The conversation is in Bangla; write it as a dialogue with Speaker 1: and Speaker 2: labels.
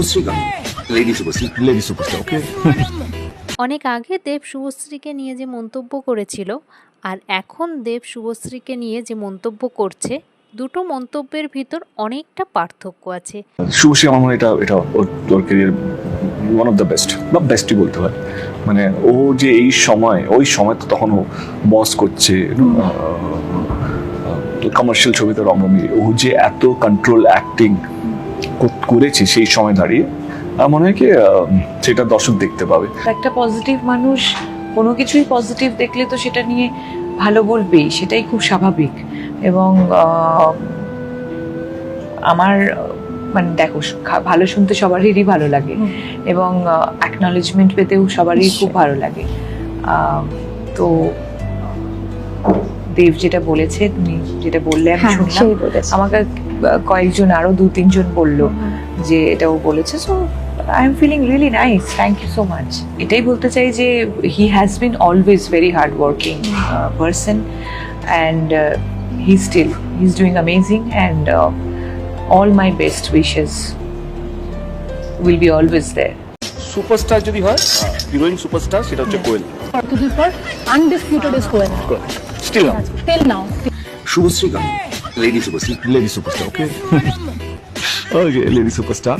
Speaker 1: শুভশ্রীকা। Lady Subhashree lady superstar okay
Speaker 2: অনেক আগে দেব শুভশ্রীকে নিয়ে যে মন্তব্য করেছিল আর এখন দেব শুভশ্রীকে নিয়ে যে মন্তব্য করছে দুটো মন্তব্যের ভিতর অনেকটা পার্থক্য আছে।
Speaker 3: শুভশ্রী আমার মনে এটা এটা ওর ওর career one of the best বা বেস্টই বলতে হয়। মানে ও যে এই সময় ওই সময় তো তখন ও বস করছে কমার্শিয়াল ছবিতে রমরমি ও যে এত কন্ট্রোল অ্যাক্টিং করেছে সেই সময় দাঁড়িয়ে। আমার মনে হয় কি সেটা দর্শক দেখতে পাবে।
Speaker 4: একটা পজিটিভ মানুষ কোনো কিছুই পজিটিভ দেখলে তো সেটা নিয়ে ভালো বলবেই সেটাই খুব স্বাভাবিক। এবং আমার মানে দেখো ভালো শুনতে সবারই ভালো লাগে এবং অ্যাকনলেজমেন্ট পেতেও সবারই খুব ভালো লাগে। তো দেব যেটা বলেছে তুমি যেটা বললে আমি
Speaker 5: হ্যাঁ
Speaker 4: শুনলাম। আমাকে কয়েকজন আরও দু তিনজন বলল যে এটাও বলেছে। So I am feeling really nice thank you so much এটাই বলতে চাই যে he has been always very hard working person and he still he is doing amazing and all my best wishes will be always there
Speaker 1: superstar যদি হয় হিরোইন সুপারস্টার সেটা হচ্ছে Koel.
Speaker 5: This for undisputed is Cohen.
Speaker 1: Still
Speaker 5: Till now.
Speaker 1: শুভশ্রীকা lady Subhashree
Speaker 3: lady superstar okay okay lady superstar